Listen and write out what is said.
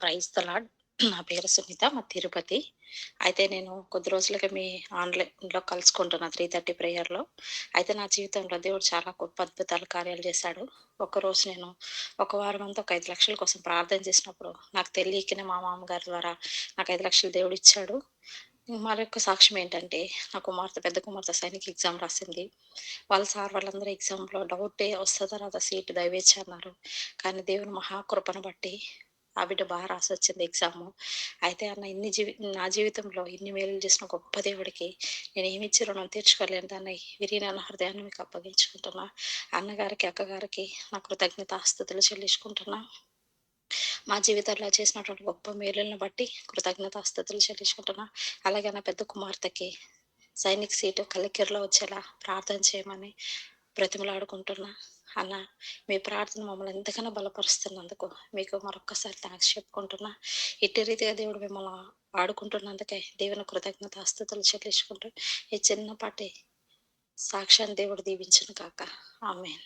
Praise తలాడ్ నా పేరు సునీత. మా తిరుపతి. అయితే నేను కొద్ది రోజులుగా మీ ఆన్‌లైన్‌లో కలుసుకుంటున్నా 3:30 ప్రేయర్‌లో. అయితే నా జీవితంలో దేవుడు చాలా గొప్ప అద్భుతాలు కార్యాలు చేశాడు. ఒకరోజు నేను ఒక వారమంతా ఒక ఐదు లక్షల కోసం ప్రార్థన చేసినప్పుడు నాకు తెలియకనే మా మామగారి ద్వారా నాకు ఐదు లక్షలు దేవుడు ఇచ్చాడు మరొక సాక్ష్యం ఏంటంటే నా కుమార్తె పెద్ద కుమార్తె సైనిక్ ఎగ్జామ్ రాసింది. వాళ్ళ సార్ వాళ్ళందరూ ఎగ్జామ్‌లో డౌటే వస్తదా రాదా సీట్ దయవేచ్చి అన్నారు. కానీ దేవుని మహాకృపను బట్టి ఆ బిడ్డ రాసి వచ్చింది ఎగ్జాము. అయితే అన్న ఇన్ని జీవి నా జీవితంలో ఇన్ని మేలు చేసిన గొప్ప దేవుడికి నేను ఏమిచ్చి రుణం తీర్చుకోలేను దాన్ని విరిగిన హృదయాన్ని మీకు అప్పగించుకుంటున్నా. అన్నగారికి, అక్కగారికి నా కృతజ్ఞత ఆస్తుతులు చెల్లించుకుంటున్నా. మా జీవితంలో చేసినటువంటి గొప్ప మేలులను బట్టి కృతజ్ఞత ఆస్తుతులు చెల్లించుకుంటున్నా. అలాగే నా పెద్ద కుమార్తెకి సైనిక్ సీటు కలికిరలో వచ్చేలా ప్రార్థన చేయమని బ్రతిమలాడుకుంటున్నా. అన్న మీ ప్రార్థన మమ్మల్ని ఎంతగానో బలపరుస్తున్నందుకు మీకు మరొక్కసారి థ్యాంక్స్ చెప్పుకుంటున్నా. ఇట్టి రీతిగా దేవుడు మిమ్మల్ని ఆడుకుంటున్నందుకే దేవుని కృతజ్ఞత ఆస్తుతులు చెల్లించుకుంటూ ఈ చిన్నపాటి సాక్ష్యాన్ని దేవుడు దీవించను కాక ఆమేన్.